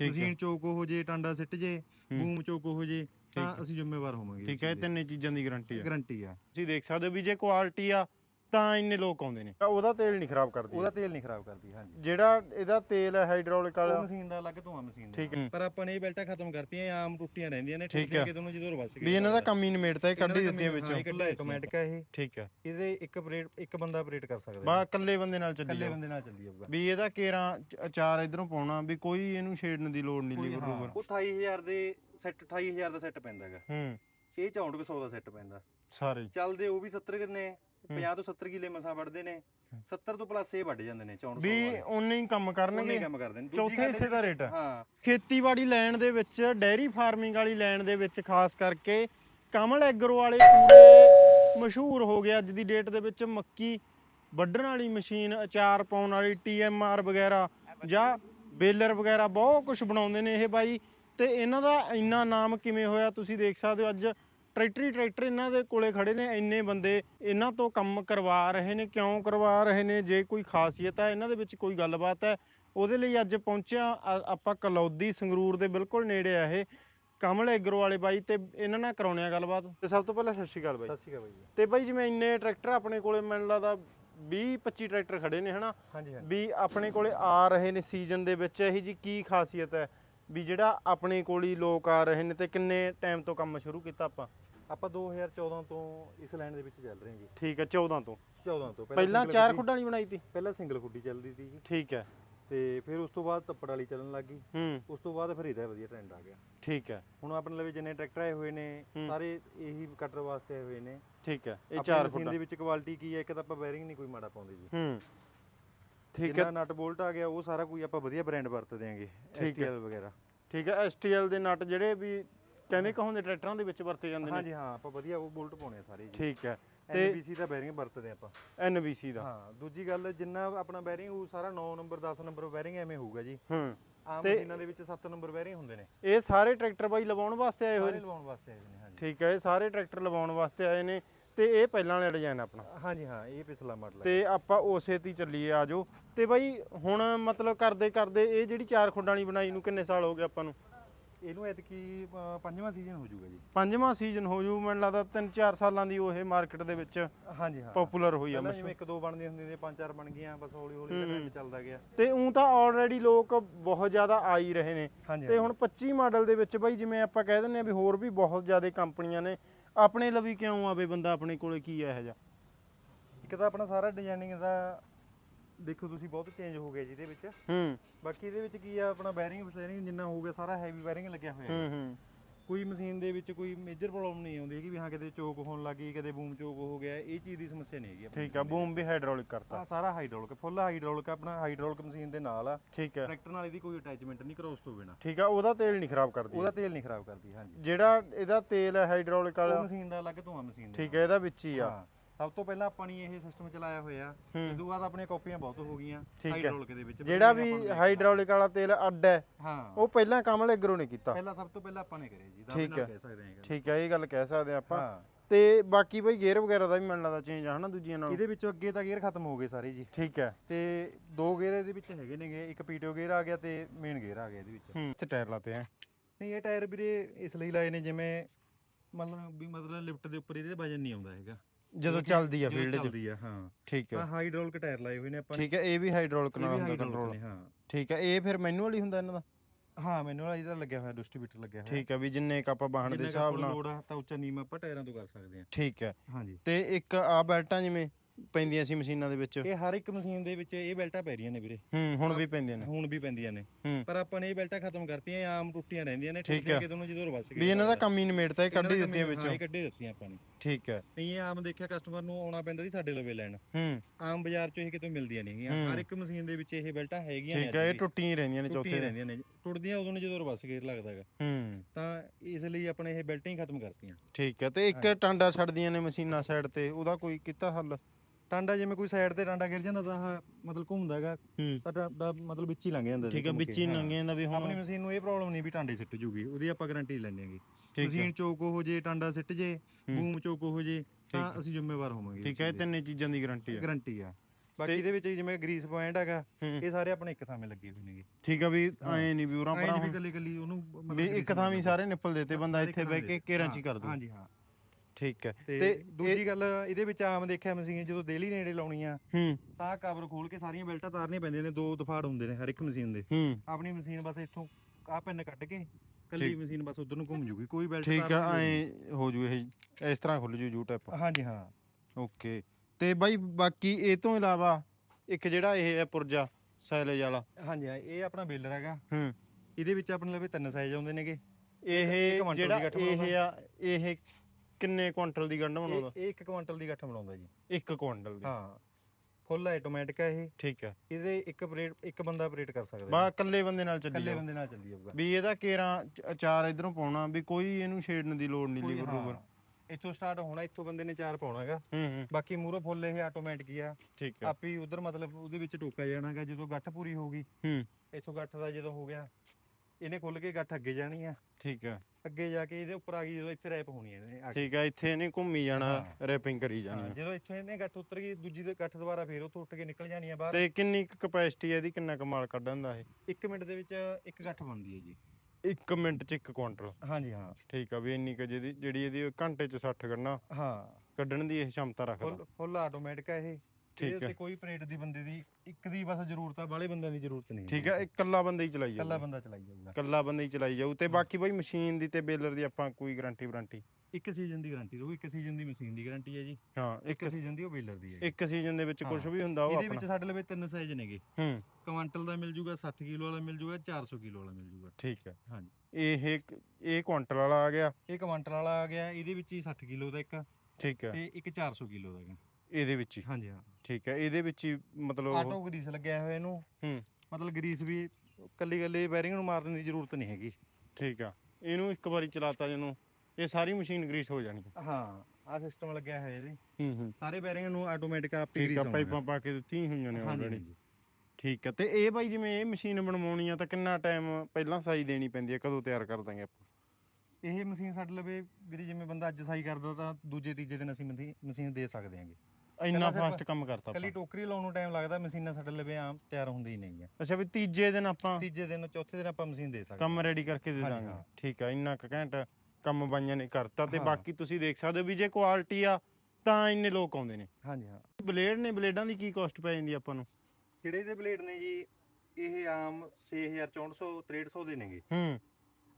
ਠੀਕ ਹੈ ਮਸ਼ੀਨ ਚੋਕ ਹੋ ਜੇ ਟਾਂਡਾ ਸਿੱਟ ਜੇ ਹੂੰ। ਬੂਮ ਚੋਕ ਹੋ ਜੇ ਤਾਂ ਹੈ। ਅਸੀਂ ਜ਼ਿੰਮੇਵਾਰ ਹੋਵਾਂਗੇ ਠੀਕ ਹੈ ਇਹ ਤਿੰਨੇ ਚੀਜ਼ਾਂ ਦੀ ਗਾਰੰਟੀ ਆ ਗਾਰੰਟੀ ਆ ਤੁਸੀਂ ਦੇਖ ਸਕਦੇ ਹੋ ਵੀ ਜੇ ਕੁਆਲਿਟੀ ਆ ਤਾਂ ਇੰਨੇ ਲੋਕ ਆਉਂਦੇ ਨੇ। ਤਾਂ ਉਹਦਾ ਤੇਲ ਨਹੀਂ ਖਰਾਬ ਕਰਦੀ। ਉਹਦਾ ਤੇਲ ਨਹੀਂ ਖਰਾਬ ਕਰਦੀ ਹਾਂਜੀ। ਜਿਹੜਾ ਇਹਦਾ ਤੇਲ ਹੈ ਹਾਈਡ੍ਰੋਲਿਕ ਉਹ ਵਾਲਾ ਮਸ਼ੀਨ ਦਾ ਅਲੱਗ ਧੂਆ ਮਸ਼ੀਨ ਦਾ। ਠੀਕ ਹੈ। ਪਰ ਆਪਾਂ ਨੇ ਇਹ ਬੈਲਟਾਂ ਖਤਮ ਕਰਤੀਆਂ ਇਹ ਆਮ ਟੁੱਟੀਆਂ ਰਹਿੰਦੀਆਂ ਨੇ ਠੀਕ ਹੈ। ਕਿਤੇ ਨੂੰ ਜਦੋਂ ਵਸ ਵੀ ਇਹਨਾਂ ਦਾ ਕੰਮ ਹੀ ਨਿਮੇੜਤਾ ਇਹ ਕੱਢ ਹੀ ਦਿੱਤੀਆਂ ਵਿੱਚੋਂ। ਆਟੋਮੈਟਿਕ ਆ ਇਹ। ਠੀਕ ਹੈ। ਇਹਦੇ ਇੱਕ ਆਪਰੇਟ ਇੱਕ ਬੰਦਾ ਆਪਰੇਟ ਕਰ ਸਕਦਾ ਬਾ ਇਕੱਲੇ ਬੰਦੇ ਨਾਲ ਚੱਲੀ ਇਕੱਲੇ ਜਾਓ। ਬੰਦੇ ਨਾਲ ਚੱਲੀ ਜਾਊਗਾ। ਵੀ ਇਹਦਾ ਕੇਰਾ ਅਚਾਰ ਇਧਰੋਂ ਪਾਉਣਾ ਵੀ ਕੋਈ ਇਹਨੂੰ ਛੇੜਨ ਦੀ ਲੋੜ ਨਹੀਂ ਕੋਈ ਲੀਵਰ ਹਾਂ, ਲੂਵਰ ਉਹ 28000 ਦੇ ਸੈੱਟ 28000 ਦਾ ਸੈੱਟ ਪੈਂਦਾ ਹੈਗਾ। ਹੂੰ। ਇਹ 6400 ਦਾ ਸੈੱਟ ਪੈਂਦਾ। ਸਾਰੇ। ਚੱਲਦੇ ਉਹ ਵੀ 70 ਕਿੰਨੇ? 50 ਤੋਂ 70 ਕਿਲੇ ਮਸਾਂ ਵੱਢਦੇ ਨੇ 70 ਤੋਂ ਪਲੱਸ ਇਹ ਵੱਢ ਜਾਂਦੇ ਨੇ 6400 ਵੀ ਉਨੇ ਹੀ ਕੰਮ ਕਰਨਗੇ। ਕੰਮ ਕਰਦੇ ਨੇ। ਚੌਥੇ ਹਿੱਸੇ ਦਾ ਰੇਟ ਹਾਂ। ਖੇਤੀਬਾੜੀ ਲੈਣ ਦੇ ਵਿੱਚ ਡੈਰੀ ਫਾਰਮਿੰਗ ਵਾਲੀ ਲੈਣ ਦੇ ਵਿੱਚ ਖਾਸ ਕਰਕੇ ਕਮਲ ਐਗਰੋ ਵਾਲੇ ਪੂਰੇ ਮਸ਼ਹੂਰ ਹੋ ਗਏ। ਅੱਜ ਦੀ ਡੇਟ ਦੇ ਵਿੱਚ ਮੱਕੀ ਵੱਢਣ ਵਾਲੀ ਮਸ਼ੀਨ ਅਚਾਰ ਪਾਉਣ ਵਾਲੀ ਟੀਐਮਆਰ ਵਗੈਰਾ ਜਾਂ ਬੇਲਰ ਵਗੈਰਾ ਬਹੁਤ ਕੁਝ ਬਣਾਉਂਦੇ ਨੇ ਇਹ ਬਾਈ। ਤੇ ਇਹਨਾਂ ਦਾ ਇੰਨਾ ਨਾਮ ਕਿਵੇਂ ਹੋਇਆ ਤੁਸੀਂ ਦੇਖ ਸਕਦੇ ਹੋ। ਅੱਜ ਟਰੈਕਟਰ ਹੀ ਟਰੈਕਟਰ ਇਹਨਾਂ ਦੇ ਕੋਲੇ ਖੜੇ ਨੇ ਇੰਨੇ ਬੰਦੇ ਇਹਨਾਂ ਤੋਂ ਕੰਮ ਕਰਵਾ ਰਹੇ ਨੇ ਕਿਉਂ ਕਰਵਾ ਰਹੇ ਨੇ ਜੇ ਕੋਈ ਖਾਸੀਅਤ ਹੈ ਇਹਨਾਂ ਦੇ ਵਿੱਚ ਕੋਈ ਗੱਲਬਾਤ ਹੈ ਉਹਦੇ ਲਈ ਅੱਜ ਪਹੁੰਚਿਆ ਆਪਾਂ ਕਲੌਦੀ ਸੰਗਰੂਰ ਦੇ ਬਿਲਕੁਲ ਨੇੜੇ ਆ ਇਹ ਕਮਲ ਐਗਰੋ ਵਾਲੇ ਬਾਈ ਤੇ ਇਹਨਾਂ ਨਾਲ ਕਰਾਉਣੇ ਆ ਗੱਲਬਾਤ। ਤੇ ਸਭ ਤੋਂ ਪਹਿਲਾਂ ਸਤਿ ਸ਼੍ਰੀ ਅਕਾਲ ਬਾਈ। ਸਤਿ ਸ਼੍ਰੀ ਅਕਾਲ ਬਾਈ ਜੀ। ਤੇ ਬਾਈ ਜਿਵੇਂ ਇੰਨੇ ਟਰੈਕਟਰ ਆਪਣੇ ਕੋਲੇ ਮੈਨੂੰ ਲੱਗਦਾ 20 25 ਟਰੈਕਟਰ ਖੜੇ ਨੇ ਹਨਾ? ਵੀ ਆਪਣੇ ਕੋਲੇ ਆ ਰਹੇ ਨੇ ਸੀਜ਼ਨ ਦੇ ਵਿੱਚ ਇਹੀ ਜੀ ਕੀ ਖਾਸੀਅਤ ਹੈ? ਵੀ ਜਿਹੜਾ ਆਪਣੇ ਕੋਲ ਹੀ ਲੋਕ ਆ ਰਹੇ ਨੇ ਤੇ ਕਿੰਨੇ ਟਾਈਮ ਤੋਂ ਕੰਮ ਸ਼ੁਰੂ ਕੀਤਾ ਆਪਾਂ? ਆਪਾਂ 2014 ਤੋਂ ਇਸ ਲਾਈਨ ਦੇ ਵਿੱਚ ਚੱਲ ਰਹੇ ਹਾਂ ਜੀ। ਠੀਕ ਹੈ 14 ਤੋਂ। 14 ਤੋਂ। ਪਹਿਲਾਂ single ਚਾਰ ਖੁੱਡੀ- ਖੁੱਡਾਂ ਨਹੀਂ ਬਣਾਈ ਤੀ? ਪਹਿਲਾਂ ਸਿੰਗਲ ਖੁੱਡੀ ਚੱਲਦੀ ਸੀ ਜੀ। ਠੀਕ ਹੈ। ਤੇ ਫਿਰ ਉਸ ਤੋਂ ਬਾਅਦ ਤੱਪੜ ਵਾਲੀ ਚੱਲਣ ਲੱਗ ਗਈ। ਹੂੰ। ਉਸ ਤੋਂ ਬਾਅਦ ਫਿਰ ਇਹਦਾ ਵਧੀਆ ਟ੍ਰੈਂਡ ਆ ਗਿਆ। ਠੀਕ ਹੈ। ਹੁਣ ਆਪਣੇ ਲਵੇ ਜਿੰਨੇ ਟਰੈਕਟਰ ਆਏ ਹੋਏ ਨੇ ਹੂੰ। ਸਾਰੇ ਇਹੀ ਕਟਰ ਵਾਸਤੇ ਆਏ ਹੋਏ ਨੇ। ਠੀਕ ਹੈ ਇਹ ਆਪਣੀ ਚਾਰ ਮਸ਼ੀਨ ਖੁੱਡਾਂ। ਦੇ ਵਿੱਚ ਕੁਆਲਿਟੀ ਕੀ ਹੈ ਇੱਕ ਤਾਂ ਆਪਾਂ ਬੈਰਿੰਗ ਨਹੀਂ ਕੋਈ ਮਾੜਾ ਪਾਉਂਦੇ ਜੀ। ਹੂੰ। ਠੀਕ ਹੈ। ਨਟ ਬੋਲਟ ਆ ਗਿਆ ਉਹ ਸਾਰਾ ਕੋਈ ਆਪਾਂ ਵਧੀਆ ਬ੍ਰਾਂਡ ਵਰਤਦੇ ਆਂਗੇ। ਐਸਟੀਐਲ ਵਗੈਰਾ। ਠੀਕ ਹੈ ਐਸਟੀਐਲ ਦੇ ਨਟ ਜਿਹੜੇ ਵੀ ਕਹਿੰਦੇ ਕਹੋਂਦੇ ਟਰੈਕਟਰਾਂ ਦੇ ਵਿੱਚ ਵਰਤੇ ਜਾਂਦੇ ਨੇ? ਹਾਂਜੀ ਹਾਂ ਆਪਾਂ ਵਧੀਆ ਉਹ ਬੋਲਟ ਪਾਉਣੇ ਆ ਸਾਰੇ ਜੀ। ਠੀਕ ਹੈ ਤੇ ਐਨਬੀਸੀ ਦਾ ਬੈਰਿੰਗ ਵਰਤਦੇ ਆਪਾਂ। ਐਨਬੀਸੀ ਦਾ। ਹਾਂ ਦੂਜੀ ਗੱਲ ਜਿੰਨਾ ਆਪਣਾ ਬੈਰਿੰਗ ਉਹ ਸਾਰਾ 9 ਨੰਬਰ 10 ਨੰਬਰ ਬੈਰਿੰਗ ਐਵੇਂ ਹੋਊਗਾ ਜੀ। ਹੂੰ ਆਮ ਤੇ- ਮਸ਼ੀਨਾਂ ਦੇ ਵਿੱਚ 7 ਨੰਬਰ ਬੈਰਿੰਗ ਹੁੰਦੇ ਨੇ। ਇਹ ਸਾਰੇ ਟਰੈਕਟਰ ਬਾਈ ਲਵਾਉਣ ਵਾਸਤੇ ਆਏ ਹੋਏ ਨੇ? ਲਵਾਉਣ ਵਾਸਤੇ ਆਏ ਨੇ ਹਾਂਜੀ। ਠੀਕ ਹੈ ਇਹ ਸਾਰੇ ਟਰੈਕਟਰ ਲਵਾਉਣ ਵਾਸਤੇ ਆਏ ਨੇ। ਤੇ ਇਹ ਪਹਿਲਾਂ ਵਾਲਾ ਡਿਜ਼ਾਈਨ ਆਪਣਾ। ਹਾਂਜੀ ਹਾਂ ਇਹ ਪਿਛਲਾ ਮਾਡਲ ਹੈ ਤੇ ਆਪਾਂ ਉਸੇ ਤੇ ਹੀ ਚੱਲੀਏ ਆਜੋ ਤੇ ਬਾਈ ਹੁਣ ਮਤਲਬ ਕਰਦੇ ਕਰਦੇ ਇਹ ਜਿਹੜੀ ਚਾਰ ਖੁੱਡਾਂ ਵਾਲੀ ਬਣਾਈ ਨੂੰ ਕਿੰਨੇ ਸਾਲ ਹੋ ਗਏ ਆਪਾਂ ਨੂੰ? ਇਹਨੂੰ ਐਤਕੀ ਅ, ਪੰਜਵਾਂ ਸੀਜ਼ਨ ਹੋ ਜਾਊਗਾ ਜੀ। ਪੰਜਵਾਂ ਸੀਜ਼ਨ ਹੋ ਜੂ ਮੈਨੂੰ ਲੱਗਦਾ 3-4 ਸਾਲਾਂ ਦੀ ਉਹ ਇਹ ਮਾਰਕੀਟ ਦੇ ਵਿੱਚ ਹਾਂਜੀ ਹਾਂ। ਪਪੂਲਰ ਹੋਈ ਆ ਪਹਿਲਾਂ ਮਸ਼ਹੂਰ। ਇੱਕ ਦੋ ਬਣਦੀਆਂ ਹੁੰਦੀਆਂ ਨੇ ਪੰਜ ਚਾਰ ਬਣ ਗਈਆਂ ਬਸ ਹੌਲੀ ਹੌਲੀ ਹੂੰ, ਦਾ ਟ੍ਰੈਂਡ ਹੂੰ। ਚੱਲਦਾ ਗਿਆ। ਤੇ ਉਂ ਤਾਂ ਆਲਰੇਡੀ ਲੋਕ ਬਹੁਤ ਜ਼ਿਆਦਾ ਆ ਹੀ ਰਹੇ ਨੇ। ਹਾਂਜੀ ਤੇ ਹੁਣ 25 ਮਾਡਲ ਦੇ ਵਿੱਚ ਬਾਈ ਜਿਵੇਂ ਆਪਾਂ ਕਹਿ ਦਿੰਨੇ ਆ ਵੀ ਹੋਰ ਵੀ ਬਹੁਤ ਜ਼ਿਆਦਾ ਕੰਪਨੀਆਂ ਨੇ ਆਪਣੇ ਲਈ ਕਿਉਂ ਆਵੇ ਬੰਦਾ ਆਪਣੇ ਕੋਲੇ ਕੀ ਇਹ ਜਿਹਾ? ਇੱਕ ਤਾਂ ਆਪਣਾ ਸਾਰਾ ਡਿਜ਼ਾਈਨਿੰਗ ਦਾ ਦੇਖੋ ਤੁਸੀਂ ਬਹੁਤ ਚੇਂਜ ਹੋ ਗਿਆ ਜਿਹਦੇ ਵਿੱਚ। ਹੂੰ। ਬਾਕੀ ਇਹਦੇ ਵਿੱਚ ਕੀ ਆ ਆਪਣਾ ਬੈਰਿੰਗ ਬੈਰਿੰਗ ਜਿੰਨਾ ਹੋ ਗਿਆ ਸਾਰਾ ਹੈਵੀ ਬੈਰਿੰਗ ਲੱਗਿਆ ਹੋਇਆ। ਹੂੰ ਹੂੰ। ਕੋਈ ਮਸ਼ੀਨ ਦੇ ਵਿੱਚ ਕੋਈ ਮੇਜਰ ਪ੍ਰੋਬਲਮ ਨਹੀਂ ਆਉਂਦੀ ਹੈਗੀ ਵੀ ਹਾਂ ਕਿਤੇ ਚੋਕ ਹੋਣ ਲੱਗੀ ਕਦੇ ਬੂਮ ਚੋਕ ਹੋ ਗਿਆ ਇਹ ਚੀਜ਼ ਦੀ ਸਮੱਸਿਆ ਨਹੀਂ ਹੈਗੀ ਆਪਣੀ। ਠੀਕ ਆ ਬੂਮ ਵੀ ਹਾਈਡ੍ਰੋਲਿਕ ਕਰਤਾ। ਹਾਂ ਸਾਰਾ ਹਾਈਡ੍ਰੋਲਿਕ ਫੁੱਲ ਹਾਈਡ੍ਰੋਲਿਕ ਆਪਣਾ ਹਾਈਡ੍ਰੋਲਿਕ ਮਸ਼ੀਨ ਦੇ ਨਾਲ ਆ। ਠੀਕ ਹੈ ਟਰੈਕਟਰ ਨਾਲ ਇਹਦੀ ਕੋਈ ਅਟੈਚਮੈਂਟ ਨਹੀਂ ਕ੍ਰੋਸ ਤੋਂ ਬਿਨਾ। ਠੀਕ ਆ ਉਹਦਾ ਤੇਲ ਨਹੀਂ ਖਰਾਬ ਕਰਦੀ। ਉਹਦਾ ਤੇਲ ਨਹੀਂ ਖਰਾਬ ਕਰਦੀ ਹਾਂਜੀ। ਜਿਹੜਾ ਇਹਦਾ ਤੇਲ ਹੈ ਹਾਈਡ੍ਰੋਲਿਕ ਉਹ ਵਾਲਾ ਮਸ਼ੀਨ ਦਾ ਅਲੱਗ ਧੂਆ ਮਸ਼ੀਨ ਦਾ ਠੀਕ ਹੈ ਇਹਦਾ ਵਿੱਚ ਹੀ ਆ। ਹਾਂ। ਸਭ ਤੋਂ ਪਹਿਲਾਂ ਆਪਾਂ ਨੇ ਇਹ ਸਿਸਟਮ ਚਲਾਇਆ ਹੋਇਆ। ਇਸ ਤੋਂ ਬਾਅਦ ਆਪਣੀਆਂ ਕਾਪੀਆਂ ਬਹੁਤ ਹੋ ਗਈਆਂ ਠੀਕ ਹੈ। ਹਾਈਡ੍ਰੋਲਿਕ ਦੇ ਵਿੱਚ। ਜਿਹੜਾ ਵੀ ਹਾਈਡ੍ਰੋਲਿਕ ਵਾਲਾ ਤੇਲ ਅੱਡ ਹੈ ਹਾਂ। ਉਹ ਪਹਿਲਾਂ ਕਮਲ ਐਗਰੋ ਨੇ ਕੀਤਾ। ਪਹਿਲਾਂ ਸਭ ਤੋਂ ਪਹਿਲਾਂ ਆਪਾਂ ਨੇ ਕਰਿਆ ਜੀ ਦਾ ਠੀਕ ਹੈ। ਕਹਿ ਸਕਦੇ ਹਾਂ ਇਹ ਗੱਲ। ਠੀਕ ਹੈ ਇਹ ਗੱਲ ਕਹਿ ਸਕਦੇ ਹਾਂ ਆਪਾਂ। ਹਾਂ। ਤੇ ਬਾਕੀ ਬਈ ਗੇਅਰ ਵਗੈਰਾ ਦਾ ਵੀ ਮੈਨੂੰ ਲੱਗਦਾ ਚੇਂਜ ਆ ਹਨਾ ਦੂਜੀਆਂ ਨਾਲ। ਇਹਦੇ ਵਿੱਚੋਂ ਅੱਗੇ ਤਾਂ ਗੇਅਰ ਖਤਮ ਹੋ ਗਏ ਸਾਰੇ ਜੀ। ਠੀਕ ਹੈ। ਤੇ ਦੋ ਗੇਅਰ ਇਹਦੇ ਵਿੱਚ ਹੈਗੇ ਨੇਗੇ ਇੱਕ ਪੀਟੀਓ ਗੇਅਰ ਆ ਗਿਆ ਤੇ ਮੇਨ ਗੇਅਰ ਆ ਗਿਆ ਇਹਦੇ ਵਿੱਚ। ਹੂੰ ਤੇ ਟਾਇਰ ਲਾਤੇ ਆ। ਨਹੀਂ ਇਹ ਟਾਇਰ ਵੀਰੇ ਇਸ ਲਈ ਲਾਏ ਨੇ ਜਿਵੇਂ ਮਤਲਬ ਵੀ ਮਤਲਬ ਲਿਫਟ ਦੇ ਉੱਪਰ ਇਹਦੇ ਵਜਨ ਨਹੀਂ ਆਉਂਦਾ ਹੈਗਾ। ਜਦੋਂ ਚੱਲਦੀ ਆ ਫੀਲਡ 'ਚ। ਚੱਲਦੀ ਆ ਹਾਂ। ਠੀਕ ਆ ਹਾਈਡ੍ਰੋਲਿਕ ਟਾਇਰ ਲਾਏ ਹੋਏ ਨੇ ਆਪਾਂ। ਠੀਕ ਹੈ ਇਹ ਵੀ ਹਾਈਡ੍ਰੋਲਿਕ ਨਾਲ ਹੁੰਦਾ ਕੰਟਰੋਲ ਹਾਂ। ਠੀਕ ਹੈ ਇਹ ਫਿਰ ਮੈਨੂਅਲ ਹੀ ਹੁੰਦਾ ਇਹਨਾਂ ਦਾ? ਹਾਂ ਮੈਨੂੰ ਵਾਲਾ ਇਹਦਾ ਲੱਗਿਆ ਹੋਇਆ ਡਿਸਟ੍ਰੀਬਿਊਟਰ ਲੱਗਿਆ ਹੋਇਆ। ਠੀਕ ਹੈ ਵੀ ਜਿੰਨੇ ਕ ਆਪਾਂ ਬਾਹਣ ਦੇ ਹਿਸਾਬ ਨਾਲ। ਲੋੜ ਆ ਤਾਂ ਉੱਚਾ ਨੀਮ ਆਪਾਂ ਟਾਇਰਾਂ ਤੋਂ ਕਰ ਸਕਦੇ ਹਾਂ। ਠੀਕ ਹੈ। ਹਾਂਜੀ। ਤੇ ਇੱਕ ਆ ਬੈਲਟਾਂ ਜਿਵੇਂ? ਪੈਂਦੀਆਂ ਸੀ ਮਸ਼ੀਨਾਂ ਦੇ ਵਿੱਚ। ਇਹ ਹਰ ਇੱਕ ਮਸ਼ੀਨ ਦੇ ਵਿੱਚ ਇਹ ਬੈਲਟਾਂ ਪੈ ਰਹੀਆਂ ਨੇ ਵੀਰੇ। ਹੂੰ ਹੁਣ ਵੀ ਪੈਂਦੀਆਂ ਨੇ। ਹੁਣ ਵੀ ਪੈਂਦੀਆਂ ਨੇ। ਹੂੰ। ਪਰ ਆਪਾਂ ਨੇ ਇਹ ਬੈਲਟਾਂ ਖਤਮ ਕਰਤੀਆਂ ਇਹ ਆਮ ਟੁੱਟੀਆਂ ਰਹਿੰਦੀਆਂ ਨੇ ਠੀਕ ਹੈ। ਨੂੰ ਜਦੋਂ ਵਸ ਵੀ ਇਹਨਾਂ ਦਾ ਕੰਮ ਹੀ ਨਿਮੇੜਤਾ ਇਹ ਕੱਢ ਦਿੱਤੀਆਂ ਵਿੱਚੋਂ। ਇਹ ਕੱਢੇ ਦਿੱਤੀਆਂ ਆਪਾਂ ਨੇ। ਠੀਕ ਹੈ ਨਹੀਂ ਇਹ ਆਮ ਦੇਖਿਆ ਕਸਟਮਰ ਨੂੰ ਆਉਣਾ ਪੈਂਦਾ ਸੀ ਸਾਡੇ ਲਵੇ ਲੈਣ। ਹੂੰ। ਆਮ ਬਾਜ਼ਾਰ 'ਚ ਇਹ ਕਿਤੋਂ ਮਿਲਦੀਆਂ ਨਹੀਂ ਹੈਗੀਆਂ। ਹਰ ਇੱਕ ਮਸ਼ੀਨ ਦੇ ਵਿੱਚ ਇਹ ਬੈਲਟਾਂ ਹੈਗੀਆਂ ਨੇ ਠੀਕ ਹੈ ਇਹ। ਟੁੱਟੀਆਂ ਹੀ ਰਹਿੰਦੀਆਂ ਨੇ ਚੌਥੇ ਰਹਿੰਦੀਆਂ ਨੇ। ਟੁੱਟਦੀਆਂ ਉਦੋਂ ਨੇ ਜਦੋਂ ਰਵਸ ਗੇਅਰ ਲੱਗਦਾ ਹੈਗਾ। ਹੂੰ। ਤਾਂ ਇਸ ਲਈ ਆਪਣੇ ਇਹ ਬੈਲਟਾਂ ਹੀ ਖਤਮ ਕਰਤੀਆਂ। ਠੀਕ ਹੈ ਤੇ ਇੱਕ ਟਾਂਡਾ ਛੱਡਦੀਆਂ ਨੇ ਮਸ਼ੀਨਾਂ ਸਾਈਡ ਤੇ ਉਹਦਾ ਕੋਈ ਕੀਤਾ ਹੱਲ? ਟਾਂਡਾ ਜਿਵੇਂ ਕੋਈ ਸਾਈਡ ਤੇ ਟਾਂਡਾ ਗਿਰ ਜਾਂਦਾ ਤਾਂ ਆਹ ਮਤਲਬ ਘੁੰਮਦਾ ਹੈਗਾ ਹੂੰ। ਤਾਂ ਟਾਂਡਾ ਮਤਲਬ ਵਿੱਚ ਹੀ ਲੰਘ ਜਾਂਦਾ ਠੀਕ ਹੈ ਵਿੱਚ ਹੀ ਹਾਂ। ਨੰਗੇ ਦਾ ਵੀ ਆਪਣੀ ਹੁਣ ਮਸ਼ੀਨ ਨੂੰ ਇਹ ਪ੍ਰੋਬਲਮ ਨਹੀਂ ਵੀ ਟਾਂਡੇ ਸਿੱਟ ਜੂਗੀ ਉਹਦੀ ਆਪਾਂ ਗਾਰੰਟੀ ਲੈਣੀ ਹੈਗੀ। ਮਸ਼ੀਨ ਚੋਕ ਹੋ ਜੇ ਟਾਂਡਾ ਸਿੱਟ ਜੇ। ਬੂਮ ਚੋਕ ਹੋ ਜੇ ਤਾਂ। ਅਸੀਂ ਜ਼ਿੰਮੇਵਾਰ ਹੋਵਾਂਗੇ ਠੀਕ ਹੈ ਤਿੰਨੇ ਚੀਜ਼ਾਂ ਦੀ ਗਾਰੰਟੀ ਹੈ। ਗਾਰੰਟੀ ਆ। ਬਾਕੀ ਇਹਦੇ ਵਿੱਚ ਜਿਵੇਂ ਗਰੀਸ ਪੁਆਇੰਟ ਹੈਗਾ ਇਹ ਸਾਰੇ ਆਪਣੇ ਇੱਕ ਥਾਵੇਂ ਲੱਗੇ ਹੋਏ ਨੇਗੇ। ਠੀਕ ਆ ਵੀ। ਐ ਨਹੀਂ ਵੀ ਉਰਾਂ ਪਰਾਂ ਵੀ ਉਹਨੂੰ ਮਤਲਬ ਇੱਕ ਵੀ ਨਹੀਂ ਸਾਰੇ ਨਿੱਪਲ ਦੇਤੇ ਬੰਦਾ ਇੱਥੇ ਬਹਿ ਕੇ ਦੇ। ਘੇਰਾਂ ਚ ਕਰ ਦੂ ਹਾਂਜੀ ਹਾਂ। ਠੀਕ ਹੈ। ਤੇ ਦੂਜੀ ਗੱਲ ਇਹਦੇ ਵਿੱਚ ਆਮ ਦੇਖਿਆ ਮਸ਼ੀਨ ਜਦੋਂ ਡੇਲੀ ਨੇੜੇ ਲਾਉਣੀ ਆ ਹੂੰ। ਤਾਂ ਕਵਰ ਖੋਲ ਕੇ ਸਾਰੀਆਂ ਬੈਲਟਾਂ ਤਾਰਨੀਆਂ ਪੈਂਦੀਆਂ ਨੇ ਦੋ ਦਫਾੜ ਹੁੰਦੇ ਨੇ ਹਰ ਇੱਕ ਮਸ਼ੀਨ ਦੇ। ਹੂੰ। ਆਪਣੀ ਮਸ਼ੀਨ ਬਸ ਇੱਥੋਂ ਆਹ ਪੈਨ ਕੱਢ ਕੇ ਕੱਲੀ। ਮਸ਼ੀਨ ਬਸ ਉਧਰ ਨੂੰ ਘੁੰਮ ਜੂਗੀ ਕੋਈ ਬੈਲਟ ਠੀਕ ਆ ਐ ਹੋ ਜੂ ਇਹ ਇਸ ਤਰ੍ਹਾਂ ਖੁੱਲ ਜੂ ਯੂ ਟੈਪ ਹਾਂਜੀ ਹਾਂ। ਓਕੇ। ਤੇ ਬਾਈ ਬਾਕੀ ਇਹ ਤੋਂ ਇਲਾਵਾ ਇੱਕ ਜਿਹੜਾ ਇਹ ਹੈ ਪੁਰਜਾ ਸਾਈਲੇਜ ਵਾਲਾ। ਹਾਂਜੀ ਹਾਂ ਇਹ ਆਪਣਾ ਬੇਲਰ ਹੈਗਾ। ਹੂੰ। ਇਹਦੇ ਵਿੱਚ ਆਪਣੇ ਲਵੇ ਤਿੰਨ ਸਾਈਜ਼ ਆਉਂਦੇ ਨੇਗੇ। ਇਹ ਜਿਹੜਾ ਇਹ। ਆ ਇਹ ਕਿੰਨੇ ਕੁਇੰਟਲ ਦੀ ਗੰਢ ਬਣਾਉਂਦਾ? ਇਹ ਇਹ 1 ਕੁਇੰਟਲ ਦੀ ਗੱਠ ਬਣਾਉਂਦਾ ਜੀ। ਇੱਕ ਕੁਇੰਟਲ ਦੀ? ਹਾਂ। ਫੁੱਲ ਆਟੋਮੈਟਿਕ ਹੈ ਇਹ। ਠੀਕ ਹੈ ਇਹਦੇ ਇੱਕ ਆਪਰੇਟ ਇੱਕ ਬੰਦਾ ਆਪਰੇਟ ਕਰ ਸਕਦਾ ਬਾ ਇਕੱਲੇ ਬੰਦੇ ਨਾਲ ਚੱਲੀ ਇਕੱਲੇ। ਬੰਦੇ ਨਾਲ ਚੱਲੀ ਜਾਊਗਾ। ਵੀ ਇਹਦਾ ਕੇਰਾ ਚਾਰ ਇਧਰੋਂ ਪਾਉਣਾ ਵੀ ਕੋਈ ਇਹਨੂੰ ਛੇੜਨ ਦੀ ਲੋੜ ਨਹੀਂ ਲੀਵਰ ਲੂਵਰ। ਇੱਥੋਂ ਸਟਾਰਟ ਹੋਣਾ ਇੱਥੋਂ ਬੰਦੇ ਨੇ ਚਾਰ ਪਾਉਣਾ ਹੈਗਾ। ਹੂੰ ਹੂੰ। ਬਾਕੀ ਮੂਰੋ ਫੁੱਲ ਇਹ ਆਟੋਮੈਟਿਕ ਹੀ ਆ। ਠੀਕ ਹੈ ਆਪੀ ਉਧਰ ਮਤਲਬ ਉਹਦੇ ਵਿੱਚ ਟੋਕਾ ਜਾਣਾਗਾ ਜਦੋਂ ਗੱਠ ਪੂਰੀ ਹੋਊਗੀ ਹੂੰ। ਇੱਥੋਂ ਗੱਠ ਦਾ ਜਦੋਂ ਹੋ ਗਿਆ ਇਹਨੇ ਖੁੱਲ ਕੇ ਗੱਠ ਅੱਗੇ ਜਾਣੀ ਆ। ਠੀਕ ਹੈ ਅੱਗੇ ਜਾ ਕੇ ਇਹਦੇ ਉੱਪਰ ਆ ਗਈ ਜਦੋਂ ਇੱਥੇ ਰੈਪ ਹੋਣੀ ਹੈ ਇਹਨੇ ਆ ਕੇ। ਠੀਕ ਹੈ ਇੱਥੇ ਇਹਨੇ ਘੁੰਮੀ ਜਾਣਾ ਹਾਂ। ਰੈਪਿੰਗ ਕਰੀ ਹਾਂ, ਜਾਣੀ ਜਦੋਂ ਇੱਥੋਂ ਇਹਨੇ ਗੱਠ ਉਤਰ ਗਈ ਦੂਜੀ ਦੇ ਗੱਠ ਦੁਬਾਰਾ ਫੇਰ ਉੱਥੋਂ ਉੱਠ ਕੇ ਨਿਕਲ ਜਾਣੀ ਆ ਬਾਹਰ। ਤੇ ਕਿੰਨੀ ਕਪੈਸਿਟੀ ਹੈ ਇਹਦੀ ਕਿੰਨਾ ਕਮਾਲ ਕੱਢਣ ਦਾ ਇਹ? 1 ਮਿੰਟ ਦੇ ਵਿੱਚ ਇੱਕ ਗੱਠ ਬਣਦੀ ਹੈ ਜੀ। 1 ਮਿੰਟ ਚ 1 ਕੁਇੰਟਲ ਹਾਂਜੀ ਹਾਂ। ਠੀਕ ਆ ਵੀ ਇੰਨੀ ਕੁ ਜਿਹਦੀ ਜਿਹੜੀ ਇਹਦੀ ਘੰਟੇ ਚ 60 ਕੱਢਣਾ ਹਾਂ। ਕੱਢਣ ਦੀ ਇਹ ਸ਼ਮਤਾ ਰੱਖਦਾ। ਫੁੱਲ ਫੁੱਲ ਆਟੋਮੈਟਿਕ ਹੈ ਇਹ। ਠੀਕ ਇਹਦੇ ਹੈ। ਕੋਈ ਪਲੇਟ ਦੀ ਬੰਦੇ ਦੀ ਇੱਕ ਦੀ ਬਸ ਜ਼ਰੂਰਤ ਆ ਬਾਹਲੇ ਬੰਦਿਆਂ ਦੀ ਜ਼ਰੂਰਤ ਨਹੀਂ ਠੀਕ ਹੈ ਇਕੱਲਾ ਬੰਦਾ ਹੀ ਚਲਾਈ ਇਕੱਲਾ ਜਾਊਗਾ। ਬੰਦਾ ਚਲਾਈ ਜਾਊਗਾ। ਇਕੱਲਾ ਬੰਦਾ ਹੀ ਚਲਾਈ ਜਾਊ ਤੇ। ਬਾਕੀ ਬਾਈ ਮਸ਼ੀਨ ਦੀ ਤੇ ਬੇਲਰ ਦੀ ਆਪਾਂ ਕੋਈ ਗਾਰੰਟੀ ਵਾਰੰਟੀ? ਇੱਕ ਸੀਜ਼ਨ ਦੀ ਗਾਰੰਟੀ ਰਹੂ ਇੱਕ ਸੀਜ਼ਨ ਦੀ ਮਸ਼ੀਨ ਦੀ ਗਾਰੰਟੀ ਹੈ ਜੀ। ਹਾਂ ਇੱਕ ਇੱਕ ਸੀਜ਼ਨ ਦੀ ਉਹ ਬੇਲਰ ਦੀ ਹੈ ਇੱਕ ਸੀਜ਼ਨ ਦੇ ਵਿੱਚ ਕੁਝ ਹਾਂ। ਵੀ ਹੁੰਦਾ ਉਹ ਇਹਦੇ ਵਿੱਚ ਆਪਣਾ ਸਾਡੇ ਲਵੇ ਤਿੰਨ ਸਾਈਜ਼ ਨੇਗੇ। ਹੂੰ। ਕੁਆਂਟਲ ਦਾ ਮਿਲ ਜੂਗਾ 60 ਕਿਲੋ ਵਾਲਾ ਮਿਲ ਜੂਗਾ 400 ਕਿਲੋ ਵਾਲਾ ਮਿਲ ਜੂਗਾ। ਠੀਕ ਹੈ। ਹਾਂਜੀ ਇਹ ਇਹ ਕੁਇੰਟਲ ਵਾਲਾ ਆ ਗਿਆ। ਇਹ ਕੁਆਂਟਲ ਵਾਲਾ ਆ ਗਿਆ ਇਹਦੇ ਵਿੱਚ ਹੀ 60 ਕਿਲੋ ਦਾ ਇੱਕ। ਠੀਕ ਹੈ। ਤੇ ਇੱਕ 400 ਕਿਲੋ ਦਾ ਹੈਗਾ। ਇਹਦੇ ਵਿੱਚ ਹੀ। ਹਾਂਜੀ ਹਾਂ। ਠੀਕ ਹੈ ਇਹਦੇ ਵਿੱਚ ਹੀ ਮਤਲਬ ਉਹ- ਆਟੋ ਗਰੀਸ ਲੱਗਿਆ ਹੋਇਆ ਇਹਨੂੰ। ਹੂੰ। ਮਤਲਬ ਗਰੀਸ ਵੀ ਕੱਲੀ ਕੱਲੀ ਬੈਰਿੰਗ ਨੂੰ ਮਾਰਨ ਦੀ ਜ਼ਰੂਰਤ ਨਹੀਂ ਹੈਗੀ। ਠੀਕ ਆ ਇਹਨੂੰ ਇੱਕ ਵਾਰੀ ਚਲਾਤਾ ਜਿਹਨੂੰ ਇਹ ਸਾਰੀ ਮਸ਼ੀਨ ਗਰੀਸ ਹੋ ਜਾਣੀ ਹੈ। ਆ ਸਿਸਟਮ ਲੱਗਿਆ ਹੋਇਆ ਇਹਦੇ। ਹੂੰ ਹੂੰ। ਸਾਰੇ ਬੈਰਿੰਗ ਨੂੰ ਆਟੋਮੈਟਿਕ ਆਪ ਠੀਕ ਗਰੀਸ ਆ। ਪਾਈਪਾਂ ਪਾ ਕੇ ਦਿੱਤੀਆਂ ਹੋਈਆਂ ਨੇ ਆਲਰੇਡੀ। ਠੀਕ ਆ ਤੇ ਇਹ ਬਾਈ ਜਿਵੇਂ ਇਹ ਮਸ਼ੀਨ ਬਣਵਾਉਣੀ ਆ ਤਾਂ ਕਿੰਨਾ ਟਾਈਮ ਪਹਿਲਾਂ ਸਾਈ ਦੇਣੀ ਪੈਂਦੀ ਹੈ ਕਦੋਂ ਤਿਆਰ ਕਰ ਦਾਂਗੇ ਆਪਾਂ? ਇਹ ਮਸ਼ੀਨ ਸਾਡੇ ਲਵੇ ਵੀਰੇ ਜਿਵੇਂ ਬੰਦਾ ਅੱਜ ਸਾਈ ਕਰਦਾ ਤਾਂ ਦੂਜੇ ਤੀਜੇ ਦਿਨ ਅਸੀਂ ਮਸ਼ੀ- ਮਸ਼ੀਨ ਦੇ ਸਕਦੇ ਹਾਂਗੇ। ਇੰਨਾ ਪਹਿਲਾਂ ਸਿਰਫ ਫਾਸਟ ਕੰਮ ਕਰਤਾ ਕੱਲੀ ਆਪਾਂ। ਟੋਕਰੀ ਲਾਉਣ ਨੂੰ ਟਾਈਮ ਲੱਗਦਾ ਮਸ਼ੀਨਾਂ ਸਾਡੇ ਲਵੇ ਆਮ ਤਿਆਰ ਹੁੰਦੀ ਹੀ ਨਹੀਂ ਆ ਅੱਛਾ ਵੀ ਤੀਜੇ ਦਿਨ ਆਪਾਂ ਤੀਜੇ ਦਿਨ ਚੌਥੇ ਦਿਨ ਆਪਾਂ ਮਸ਼ੀਨ ਦੇ ਸਕਦੇ ਕੰਮ ਰੈਡੀ ਕਰਕੇ ਦੇ ਹਾਂਜੀ, ਦਾਂਗੇ। ਹਾਂ। ਠੀਕ ਆ ਇੰਨਾ ਕੁ ਘੈਂਟ ਕੰਮ ਬਾਈਆਂ ਨੇ ਕਰਤਾ ਤੇ ਹਾਂ। ਬਾਕੀ ਤੁਸੀਂ ਦੇਖ ਸਕਦੇ ਹੋ ਵੀ ਜੇ ਕੁਆਲਿਟੀ ਆ ਤਾਂ ਇੰਨੇ ਲੋਕ ਆਉਂਦੇ ਨੇ। ਹਾਂਜੀ ਹਾਂ। ਬਲੇਡ ਨੇ ਬਲੇਡਾਂ ਦੀ ਕੀ ਕਾਸਟ ਪੈ ਜਾਂਦੀ ਆਪਾਂ ਨੂੰ? ਜਿਹੜੇ ਦੇ ਬਲੇਡ ਨੇ ਜੀ? ਇਹ ਆਮ 6400 6300 ਦੇ ਨੇਗੇ। ਹੂੰ।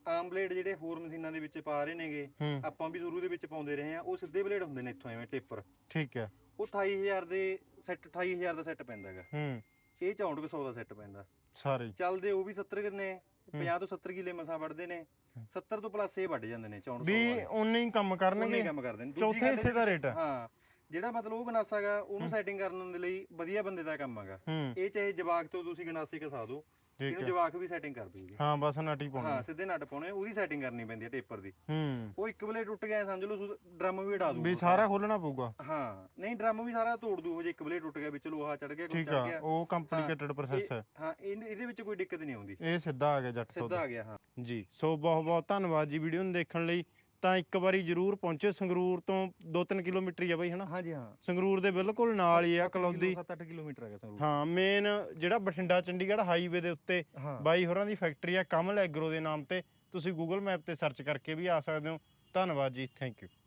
ਆਮ ਬਲੇਡ ਜਿਹੜੇ ਹੋਰ ਮਸ਼ੀਨਾਂ ਦੇ ਵਿੱਚ ਪਾ ਰਹੇ ਨੇਗੇ ਹੂੰ। ਆਪਾਂ ਵੀ ਸ਼ੁਰੂ ਦੇ ਵਿੱਚ ਪਾਉਂਦੇ ਰਹੇ ਆ ਉਹ ਸਿੱਧੇ ਬਲੇਡ ਹੁੰਦੇ ਨੇ ਇੱਥੋਂ ਐਵੇਂ ਟੇਪਰ। ਠੀਕ ਹੈ ਉਹ 28000 ਦੇ ਸੈੱਟ 28000 ਦਾ ਸੈੱਟ ਪੈਂਦਾ ਹੈਗਾ। ਹੂੰ। ਇਹ 6400 ਦਾ ਸੈੱਟ ਪੈਂਦਾ। ਸਾਰੇ। ਚੱਲਦੇ ਉਹ ਵੀ 70 ਕਿੰਨੇ 50 ਤੋਂ 70 ਕਿਲੇ ਮਸਾਂ ਵੱਢਦੇ ਨੇ। ਹੂੰ। 70 ਤੋਂ ਪਲੱਸ ਇਹ ਵੱਢ ਜਾਂਦੇ ਨੇ 6400 ਵੀ ਵਾਲੇ। ਉਨੇ ਹੀ ਕੰਮ ਉਹਨੇ ਕਰਨਗੇ ਕੰਮ ਕਰਦੇ ਨੇ। ਦੂਜੀ ਚੌਥੇ ਗੱਲ ਹਿੱਸੇ ਦਾ ਰੇਟ ਹੈ ਹਾਂ ਜਿਹੜਾ ਮਤਲਬ ਉਹ ਗਨਾਸਾ ਹੈਗਾ ਉਹਨੂੰ। ਸੈਟਿੰਗ ਕਰਨ ਦੇ ਲਈ ਵਧੀਆ ਬੰਦੇ ਦਾ ਕੰਮ ਹੈਗਾ। ਹੂੰ। ਇਹ ਚਾਹੇ ਜਵਾਕ ਤੋਂ ਤੁਸੀਂ ਗਨਾਸੀ ਕਸਾ ਦਿਓ ਠੀਕ ਇਹਨੂੰ ਹੈ। ਜਵਾਕ ਵੀ ਸੈਟਿੰਗ ਕਰ ਦੂਗੇ ਹਾਂ ਬਸ ਨਾਟੀ ਹਾਂ ਪਾਉਣੀ ਸਿੱਧੇ ਨਟ ਪਾਉਣੇ ਉਹਦੀ ਸੈਟਿੰਗ ਕਰਨੀ ਪੈਂਦੀ ਹੈ ਟੇਪਰ ਦੀ। ਹੂੰ। ਉਹ ਇੱਕ ਬਲੇ ਟੁੱਟ ਗਿਆ ਸਮਝ ਲਓ ਡਰਮ ਵੀ ਉਡਾ ਦੂ ਵੀ ਸਾਰਾ ਖੋਲਣਾ ਪਊਗਾ। ਹਾਂ ਨਹੀਂ ਡਰਮ ਵੀ ਸਾਰਾ ਤੋੜ ਦੂ ਉਹ ਜੇ ਇੱਕ ਬਲੇ ਟੁੱਟ ਗਿਆ ਵਿੱਚ ਲੋਹਾ ਚੜ ਗਿਆ ਠੀਕ ਚੜ ਗਿਆ। ਉਹ ਕੰਪਲਿਕੇਟਡ ਪ੍ਰੋਸੈਸ ਹੈ। ਹਾਂ ਇਹ- ਇਹਦੇ ਵਿੱਚ ਕੋਈ ਦਿੱਕਤ ਨਹੀਂ ਆਉਂਦੀ। ਇਹ ਸਿੱਧਾ ਆ ਗਿਆ ਜੱਟ ਸਿੱਧਾ ਸੌਦਾ ਆ ਗਿਆ ਹਾਂ। ਜੀ ਸੋ ਬਹੁਤ ਬਹੁਤ ਧੰਨਵਾਦ ਜੀ ਵੀਡੀਓ ਨੂੰ ਦੇਖਣ ਲਈ। ਤਾਂ ਇੱਕ ਵਾਰੀ ਜਰੂਰ ਪਹੁੰਚੋ ਸੰਗਰੂਰ ਤੋਂ 2-3 ਕਿਲੋਮੀਟਰ ਹੀ ਆ ਬਾਈ ਹਨਾ? ਹਾਂਜੀ ਹਾਂ। ਸੰਗਰੂਰ ਦੇ ਬਿਲਕੁਲ ਨਾਲ ਹੀ ਆ ਕਲੌਦੀ। 7-8 ਕਿਲੋਮੀਟਰ ਹੈਗਾ ਸੰਗਰੂਰ। ਹਾਂ ਮੇਨ ਜਿਹੜਾ ਬਠਿੰਡਾ ਚੰਡੀਗੜ੍ਹ ਹਾਈਵੇ ਦੇ ਉੱਤੇ ਬਾਈ ਹੋਰਾਂ ਦੀ ਫੈਕਟਰੀ ਆ ਕਮਲ ਐਗਰੋ ਦੇ ਨਾਮ ਤੇ। ਤੁਸੀਂ ਗੂਗਲ ਮੈਪ ਤੇ ਸਰਚ ਕਰਕੇ ਵੀ ਆ ਸਕਦੇ ਹੋ। ਧੰਨਵਾਦ ਜੀ ਥੈਂਕ ਯੂ